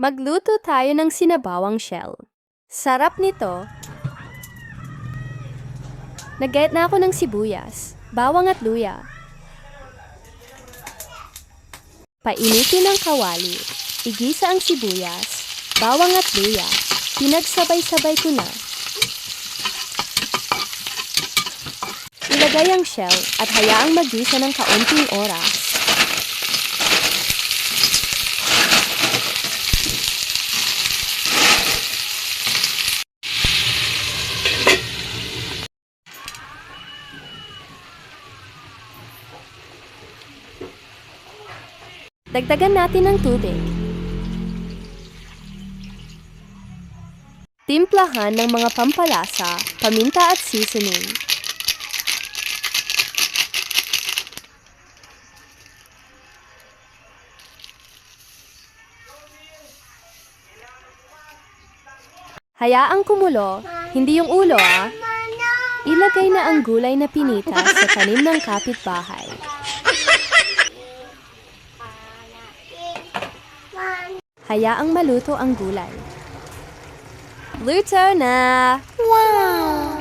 Magluto tayo ng sinabawang shell. Sarap nito. Nagayat na ako ng sibuyas, bawang at luya. Painitin ang kawali. Igisa ang sibuyas, bawang at luya. Pinagsabay-sabay ko na. Ilagay ang shell at hayaang magisa ng kaunting oras. Dagdagan natin ng tubig. Timplahan ng mga pampalasa, paminta at seasoning. Hayaang kumulo, hindi yung ulo ah. Ilagay na ang gulay na pinita sa tanim ng kapitbahay. Hayaang maluto ang gulay. Luto na! Wow!